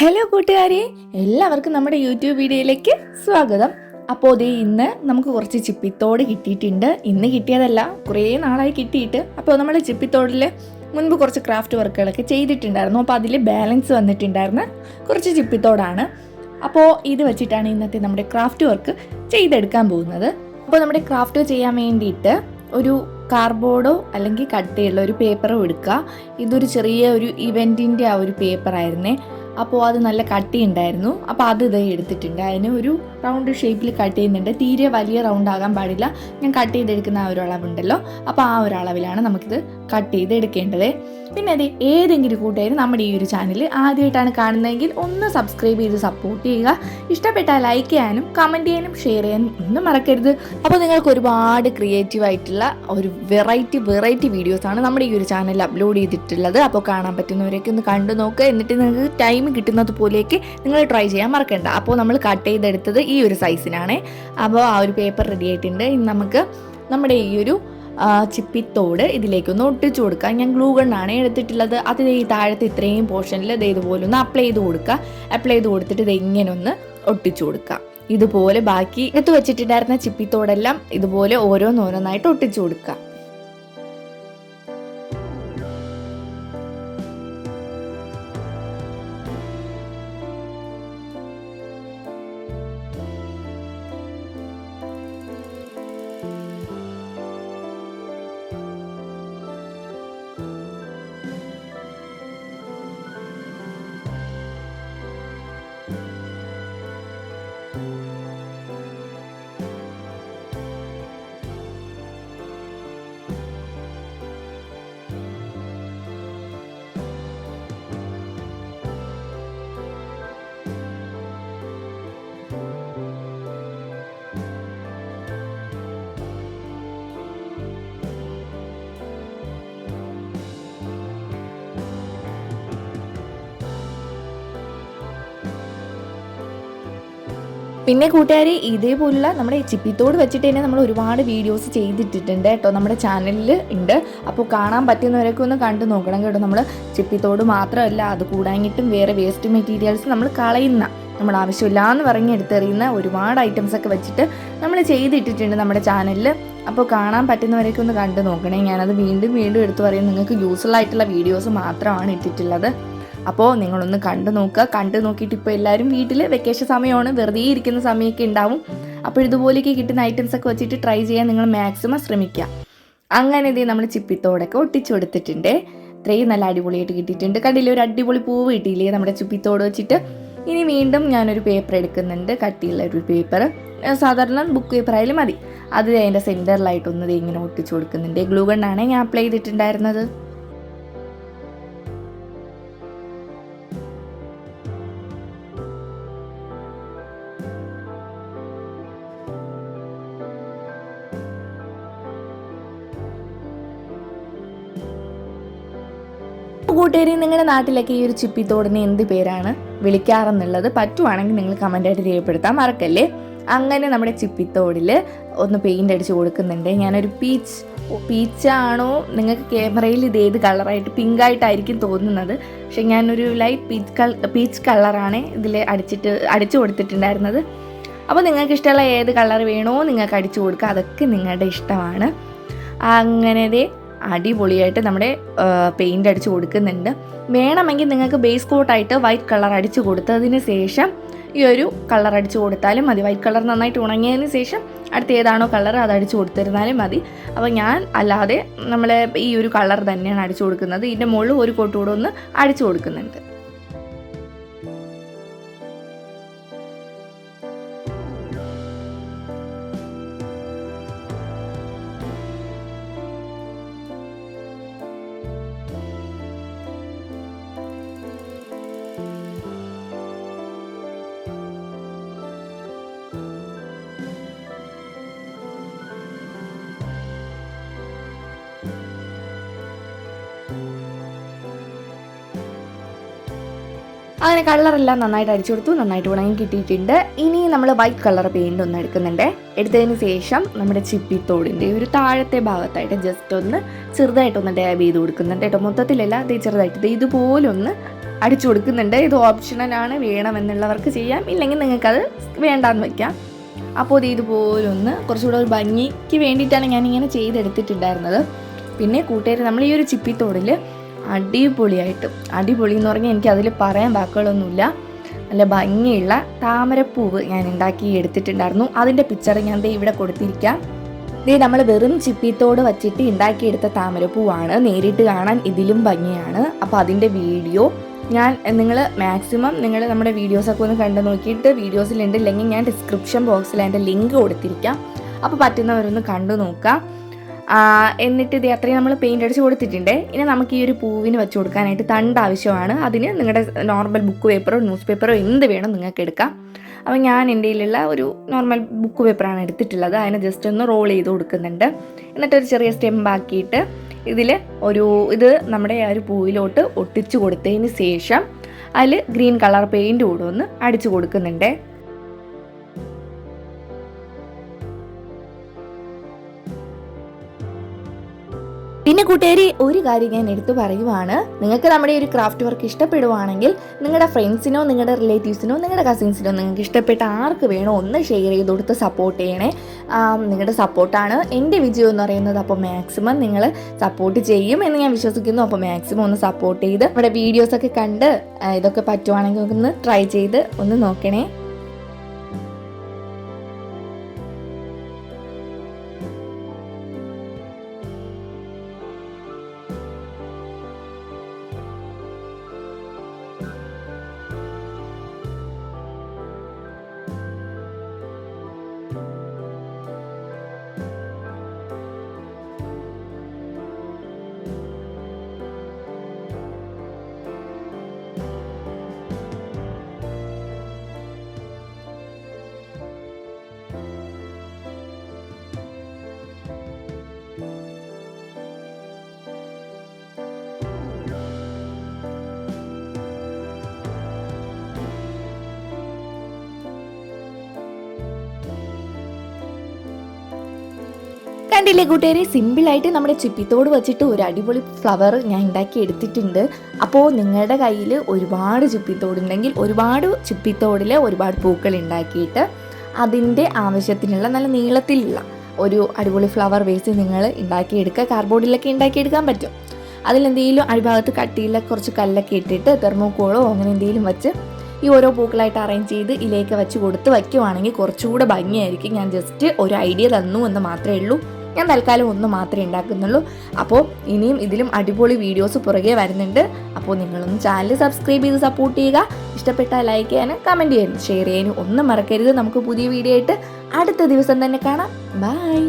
Hello കൂട്ടുകാരെ. എല്ലാവർക്കും നമ്മുടെ യൂട്യൂബ് വീഡിയോയിലേക്ക് സ്വാഗതം. അപ്പോൾ ദേ ഇന്ന് നമുക്ക് കുറച്ച് ചിപ്പിത്തോട് കിട്ടിയിട്ടുണ്ട്. ഇന്ന് കിട്ടിയതല്ല കുറേ നാളായി കിട്ടിയിട്ട്. അപ്പോൾ നമ്മൾ ചിപ്പിത്തോടിൽ മുൻപ് കുറച്ച് ക്രാഫ്റ്റ് വർക്കുകളൊക്കെ ചെയ്തിട്ടുണ്ടായിരുന്നു. അപ്പോൾ അതിൽ ബാലൻസ് വന്നിട്ടുണ്ടായിരുന്ന. കുറച്ച് ചിപ്പിത്തോടാണ്. അപ്പോൾ ഇത് വെച്ചിട്ടാണ് ഇന്നത്തെ നമ്മുടെ ക്രാഫ്റ്റ് വർക്ക് ചെയ്തെടുക്കാൻ പോകുന്നത്. അപ്പോൾ നമ്മുടെ ക്രാഫ്റ്റ് ചെയ്യാൻ വേണ്ടിയിട്ട് ഒരു കാർഡ്ബോർഡോ അല്ലെങ്കിൽ കട്ടയുള്ള ഒരു പേപ്പറോ എടുക്കുക. ഇതൊരു ചെറിയ ഒരു ഇവന്റിന്റെ ആ ഒരു പേപ്പറായിരുന്നേ അപ്പോൾ അത് നല്ല കട്ടി ഉണ്ടായിരുന്നു അപ്പോൾ അത് ഇതേ എടുത്തിട്ടുണ്ട്. അതിന് ഒരു റൗണ്ട് ഷേപ്പിൽ കട്ട് ചെയ്യുന്നുണ്ട്. തീരെ വലിയ റൗണ്ട് ആകാൻ പാടില്ല. ഞാൻ കട്ട് ചെയ്തെടുക്കുന്ന ആ ഒരു അളവുണ്ടല്ലോ. അപ്പോൾ ആ ഒരു അളവിലാണ് നമുക്കിത് കട്ട് ചെയ്ത് എടുക്കേണ്ടത് പിന്നെ അതെ ഏതെങ്കിലും കൂട്ടുകാർ നമ്മുടെ ഈ ഒരു ചാനൽ ആദ്യമായിട്ടാണ് കാണുന്നതെങ്കിൽ ഒന്ന് സബ്സ്ക്രൈബ് ചെയ്ത് സപ്പോർട്ട് ചെയ്യുക. ഇഷ്ടപ്പെട്ടാൽ ലൈക്ക് ചെയ്യാനും കമന്റ് ചെയ്യാനും ഷെയർ ചെയ്യാനും ഒന്നും മറക്കരുത്. അപ്പോൾ നിങ്ങൾക്ക് ഒരുപാട് ക്രിയേറ്റീവ് ആയിട്ടുള്ള ഒരു വെറൈറ്റി വെറൈറ്റി വീഡിയോസാണ് നമ്മുടെ ഈ ഒരു ചാനലിൽ അപ്ലോഡ് ചെയ്തിട്ടുള്ളത്. അപ്പോൾ കാണാൻ പറ്റുന്നവരൊക്കെ ഒന്ന് കണ്ടു നോക്കുക എന്നിട്ട് നിങ്ങൾക്ക് ടൈം കിട്ടുന്നത് പോലെയൊക്കെ നിങ്ങൾ ട്രൈ ചെയ്യാൻ മറക്കണ്ട. അപ്പോൾ നമ്മൾ കട്ട് ചെയ്തെടുത്തത് ഈ ഒരു സൈസിനാണ് അപ്പോൾ ആ ഒരു പേപ്പർ റെഡി ആയിട്ടുണ്ട്. ഇനി നമുക്ക് നമ്മുടെ ഈ ഒരു ചിപ്പിത്തോട് ഇതിലേക്കൊന്ന് ഒട്ടിച്ചു കൊടുക്കുക. ഞാൻ ഗ്ലൂ ഗണ്ണാണ് എടുത്തിട്ടുള്ളത്. അത് ഈ താഴത്തെ ഇത്രയും പോർഷനിൽ ഇത് ഇതുപോലെ ഒന്ന് അപ്ലൈ ചെയ്ത് കൊടുക്കുക. അപ്ലൈ ചെയ്ത് കൊടുത്തിട്ട് ഇത് ഇങ്ങനെ ഒന്ന് ഒട്ടിച്ചു കൊടുക്കുക. ഇതുപോലെ ബാക്കി എടുത്ത് വെച്ചിട്ടുണ്ടായിരുന്ന ചിപ്പിത്തോടെല്ലാം ഇതുപോലെ ഓരോന്നോരോന്നായിട്ട് ഒട്ടിച്ചു കൊടുക്കുക. പിന്നെ കൂട്ടുകാരെ ഇതേപോലുള്ള നമ്മുടെ ചിപ്പിത്തോട് വെച്ചിട്ട് തന്നെ നമ്മൾ ഒരുപാട് വീഡിയോസ് ചെയ്തിട്ടിട്ടുണ്ട് കേട്ടോ. നമ്മുടെ ചാനലിൽ ഉണ്ട്. അപ്പോൾ കാണാൻ പറ്റുന്നവരൊക്കെ ഒന്ന് കണ്ടു നോക്കണം കേട്ടോ. നമ്മൾ ചിപ്പിത്തോട് മാത്രമല്ല അത് കൂടാഞ്ഞിട്ടും വേറെ വേസ്റ്റ് മെറ്റീരിയൽസ് നമ്മൾ കളയുന്ന നമ്മൾ ആവശ്യമില്ല എന്ന് പറഞ്ഞ് എടുത്തെറിയുന്ന ഒരുപാട് ഐറ്റംസ് ഒക്കെ വെച്ചിട്ട് നമ്മൾ ചെയ്തിട്ടിട്ടുണ്ട് നമ്മുടെ ചാനലിൽ അപ്പോൾ കാണാൻ പറ്റുന്നവരൊക്കെ ഒന്ന് കണ്ടു നോക്കണേ. ഞാനത് വീണ്ടും വീണ്ടും എടുത്തു പറയും നിങ്ങൾക്ക് യൂസ്ഫുൾ ആയിട്ടുള്ള വീഡിയോസ് മാത്രമാണ് ഇട്ടിട്ടുള്ളത്. അപ്പോൾ നിങ്ങളൊന്ന് കണ്ടു നോക്കുക. കണ്ടു നോക്കിയിട്ട് ഇപ്പോൾ എല്ലാവരും വീട്ടിൽ വെക്കേഷൻ സമയമാണ്. വെറുതെ ഇരിക്കുന്ന സമയമൊക്കെ ഉണ്ടാവും. അപ്പോൾ ഇതുപോലെയൊക്കെ കിട്ടുന്ന ഐറ്റംസ് ഒക്കെ വെച്ചിട്ട് ട്രൈ ചെയ്യാൻ നിങ്ങൾ മാക്സിമം ശ്രമിക്കുക. അങ്ങനെ ഇതേ നമ്മൾ ചിപ്പിത്തോടൊക്കെ ഒട്ടിച്ചു കൊടുത്തിട്ടുണ്ട്. ഇത്രയും നല്ല അടിപൊളിയായിട്ട് കിട്ടിയിട്ടുണ്ട്. കണ്ടില്ലേ ഒരു അടിപൊളി പൂവ് കിട്ടിയില്ലേ നമ്മുടെ ചുപ്പിത്തോട് വെച്ചിട്ട്. ഇനി വീണ്ടും ഞാനൊരു പേപ്പർ എടുക്കുന്നുണ്ട്. കട്ടിയുള്ള ഒരു പേപ്പർ സാധാരണ ബുക്ക് പേപ്പർ ആയാലും മതി. അത് അതിന്റെ സെന്ററിലായിട്ടൊന്നും ദേ ഇങ്ങനെ ഒട്ടിച്ചു കൊടുക്കുന്നുണ്ട്. ഗ്ലൂ ഗണ്ണാണ് ഞാൻ അപ്ലൈ ചെയ്തിട്ടുണ്ടായിരുന്നത്. കൂട്ടുകാരി നിങ്ങളുടെ നാട്ടിലൊക്കെ ഈ ഒരു ചിപ്പിത്തോടിന് എന്ത് പേരാണ്? വിളിക്കാറെന്നുള്ളത് പറ്റുവാണെങ്കിൽ നിങ്ങൾ കമന്റായിട്ട് രേഖപ്പെടുത്താൻ മറക്കല്ലേ? അങ്ങനെ നമ്മുടെ ചിപ്പിത്തോടിൽ ഒന്ന് പെയിന്റ് അടിച്ച് കൊടുക്കുന്നുണ്ട്. ഞാനൊരു പീച്ച് പീച്ചാണോ നിങ്ങൾക്ക് ക്യാമറയിൽ ഇത് ഏത് കളറായിട്ട് പിങ്കായിട്ടായിരിക്കും തോന്നുന്നത്. പക്ഷെ ഞാനൊരു ലൈറ്റ് പീച്ച് കൾ പീച്ച് കളറാണ് ഇതിൽ അടിച്ചിട്ട് അടിച്ചു കൊടുത്തിട്ടുണ്ടായിരുന്നത്. അപ്പോൾ നിങ്ങൾക്ക് ഇഷ്ടമുള്ള ഏത് കളർ വേണോ നിങ്ങൾക്ക് അടിച്ചു കൊടുക്കുക അതൊക്കെ നിങ്ങളുടെ ഇഷ്ടമാണ്. അങ്ങനെ അടിപൊളിയായിട്ട് നമ്മുടെ പെയിന്റ് അടിച്ച് കൊടുക്കുന്നുണ്ട്. വേണമെങ്കിൽ നിങ്ങൾക്ക് ബേസ് കോട്ടായിട്ട് വൈറ്റ് കളർ അടിച്ച് കൊടുത്തതിന് ശേഷം ഈ ഒരു കളർ അടിച്ച് കൊടുത്താലും മതി. വൈറ്റ് കളർ നന്നായിട്ട് ഉണങ്ങിയതിന് ശേഷം അടുത്ത ഏതാണോ കളർ അത് അടിച്ച് കൊടുത്തിരുന്നാലും മതി. അപ്പോൾ ഞാൻ അല്ലാതെ നമ്മളെ ഈ ഒരു കളർ തന്നെയാണ് അടിച്ചു കൊടുക്കുന്നത്. ഇതിന്റെ മുകളിൽ ഒരു കോട്ട് കൂടെ ഒന്ന് അടിച്ചു കൊടുക്കുന്നുണ്ട്. അങ്ങനെ കളറെല്ലാം നന്നായിട്ട് അടിച്ചു കൊടുത്തു നന്നായിട്ട് ഉണങ്ങി കിട്ടിയിട്ടുണ്ട്. ഇനി നമ്മൾ വൈറ്റ് കളർ പെയിന്റ് ഒന്ന് എടുക്കുന്നുണ്ട്. എടുത്തതിന് ശേഷം നമ്മുടെ ചിപ്പിത്തോടിന്റെ ഒരു താഴത്തെ ഭാഗത്തായിട്ട് ജസ്റ്റ് ഒന്ന് ചെറുതായിട്ടൊന്ന് ഡാബ് ചെയ്ത് കൊടുക്കുന്നുണ്ട് കേട്ടോ. മൊത്തത്തിലല്ല അതേ ചെറുതായിട്ട് ഇതുപോലൊന്ന് അടിച്ചു കൊടുക്കുന്നുണ്ട്. ഇത് ഓപ്ഷണലാണ് വേണമെന്നുള്ളവർക്ക് ചെയ്യാം. ഇല്ലെങ്കിൽ നിങ്ങൾക്കത് വേണ്ടാന്ന് വയ്ക്കാം അപ്പോൾ ഇത് ഇതുപോലൊന്ന് കുറച്ചുകൂടെ ഒരു ഭംഗിക്ക് വേണ്ടിയിട്ടാണ് ഞാനിങ്ങനെ ചെയ്തെടുത്തിട്ടുണ്ടായിരുന്നത്. പിന്നെ കൂട്ടുകാർ നമ്മൾ ഈ ഒരു ചിപ്പിത്തോടിൽ അടിപൊളിയായിട്ട് അടിപൊളി എന്ന് പറഞ്ഞാൽ എനിക്ക് അതിൽ പറയാൻ വാക്കുകളൊന്നുമില്ല. നല്ല ഭംഗിയുള്ള താമരപ്പൂവ് ഞാൻ ഉണ്ടാക്കി എടുത്തിട്ടുണ്ടായിരുന്നു. അതിന്റെ പിക്ചർ ഞാൻ ദേ ഇവിടെ കൊടുത്തിരിക്കാം. ദേ നമ്മൾ വെറും ചിപ്പിത്തോട് വച്ചിട്ട് ഉണ്ടാക്കിയെടുത്ത താമരപ്പൂവാണ്. നേരിട്ട് കാണാൻ ഇതിലും ഭംഗിയാണ്. അപ്പോൾ അതിന്റെ വീഡിയോ ഞാൻ നിങ്ങൾ മാക്സിമം നിങ്ങൾ നമ്മുടെ വീഡിയോസൊക്കെ ഒന്ന് കണ്ടു നോക്കിയിട്ട് വീഡിയോസിലുണ്ട്. ഇല്ലെങ്കിൽ ഞാൻ ഡിസ്ക്രിപ്ഷൻ ബോക്സിൽ അതിന്റെ ലിങ്ക് കൊടുത്തിരിക്കാം. അപ്പോൾ പറ്റുന്നവരൊന്ന് കണ്ടു നോക്കാം. എന്നിട്ട് ഇത് അത്രയും നമ്മൾ പെയിന്റ് അടിച്ച് കൊടുത്തിട്ടുണ്ട്. ഇനി നമുക്ക് ഈ ഒരു പൂവിന് വെച്ച് കൊടുക്കാനായിട്ട് തണ്ട് ആവശ്യമാണ്. അതിന് നിങ്ങളുടെ നോർമൽ ബുക്ക് പേപ്പറോ ന്യൂസ് പേപ്പറോ എന്ത് വേണം നിങ്ങൾക്ക് എടുക്കാം. അപ്പോൾ ഞാൻ എന്റെ കയ്യിലുള്ള ഒരു നോർമൽ ബുക്ക് പേപ്പറാണ് എടുത്തിട്ടുള്ളത്. അതിനെ ജസ്റ്റ് ഒന്ന് റോൾ ചെയ്ത് കൊടുക്കുന്നുണ്ട്. എന്നിട്ടൊരു ചെറിയ സ്റ്റെമ്പാക്കിയിട്ട് ഇതിൽ ഒരു ഇത് നമ്മുടെ ആ ഒരു പൂവിലോട്ട് ഒട്ടിച്ചു കൊടുത്തതിന് ശേഷം അതിൽ ഗ്രീൻ കളർ പെയിന്റ് കൂടെ ഒന്ന് അടിച്ചു കൊടുക്കുന്നുണ്ട്. പിന്നെ കൂട്ടുകാരി ഒരു കാര്യം ഞാൻ എടുത്തു പറയുവാണ്. നിങ്ങൾക്ക് നമ്മുടെ ഒരു ക്രാഫ്റ്റ് വർക്ക് ഇഷ്ടപ്പെടുവാണെങ്കിൽ നിങ്ങളുടെ ഫ്രണ്ട്സിനോ നിങ്ങളുടെ റിലേറ്റീവ്സിനോ നിങ്ങളുടെ കസിൻസിനോ നിങ്ങൾക്ക് ഇഷ്ടപ്പെട്ട ആർക്ക് വേണോ ഒന്ന് ഷെയർ ചെയ്ത് കൊടുത്ത് സപ്പോർട്ട് ചെയ്യണേ. നിങ്ങളുടെ സപ്പോർട്ടാണ് എന്റെ വിജയം എന്ന് പറയുന്നത്. അപ്പോൾ മാക്സിമം നിങ്ങൾ സപ്പോർട്ട് ചെയ്യും എന്ന് ഞാൻ വിശ്വസിക്കുന്നു. അപ്പോൾ മാക്സിമം ഒന്ന് സപ്പോർട്ട് ചെയ്ത് നമ്മുടെ വീഡിയോസൊക്കെ കണ്ട് ഇതൊക്കെ പറ്റുവാണെങ്കിൽ ഒന്ന് ട്രൈ ചെയ്ത് ഒന്ന് നോക്കണേ. കണ്ടില്ലേ കൂട്ടുകാരെ? സിമ്പിളായിട്ട് നമ്മുടെ ചിപ്പിത്തോട് വെച്ചിട്ട് ഒരു അടിപൊളി ഫ്ലവർ ഞാൻ ഉണ്ടാക്കി എടുത്തിട്ടുണ്ട്. അപ്പോൾ നിങ്ങളുടെ കയ്യിൽ ഒരുപാട് ചിപ്പിത്തോടുണ്ടെങ്കിൽ ഒരുപാട് ചിപ്പിത്തോടിൽ ഒരുപാട് പൂക്കൾ ഉണ്ടാക്കിയിട്ട് അതിന്റെ ആവശ്യത്തിനുള്ള നല്ല നീളത്തിലുള്ള ഒരു അടിപൊളി ഫ്ലവർ വേസ് നിങ്ങൾ ഉണ്ടാക്കിയെടുക്കുക. കാർബോർഡിലൊക്കെ ഉണ്ടാക്കിയെടുക്കാൻ പറ്റും. അതിലെന്തെങ്കിലും അടിഭാഗത്ത് കട്ടിയിലെ കുറച്ച് കല്ലൊക്കെ ഇട്ടിട്ട് തെർമോക്കോളോ അങ്ങനെ എന്തെങ്കിലും വെച്ച് ഈ ഓരോ പൂക്കളായിട്ട് അറേഞ്ച് ചെയ്ത് ഇതിലേക്ക് വെച്ച് കൊടുത്ത് വയ്ക്കുവാണെങ്കിൽ കുറച്ചുകൂടെ ഭംഗിയായിരിക്കും. ഞാൻ ജസ്റ്റ് ഒരു ഐഡിയ തന്നു എന്ന് മാത്രമേ ഉള്ളൂ. ഞാൻ തൽക്കാലം ഒന്ന് മാത്രമേ ഉണ്ടാക്കുന്നുള്ളൂ. അപ്പോൾ ഇനിയും ഇതിലും അടിപൊളി വീഡിയോസ് പുറകെ വരുന്നുണ്ട്. അപ്പോൾ നിങ്ങളൊന്ന് ചാനൽ സബ്സ്ക്രൈബ് ചെയ്ത് സപ്പോർട്ട് ചെയ്യുക. ഇഷ്ടപ്പെട്ട ലൈക്ക് ചെയ്യാനും കമന്റ് ചെയ്യാനും ഷെയർ ചെയ്യാനും ഒന്നും മറക്കരുത്. നമുക്ക് പുതിയ വീഡിയോ ആയിട്ട് അടുത്ത ദിവസം തന്നെ കാണാം. ബൈ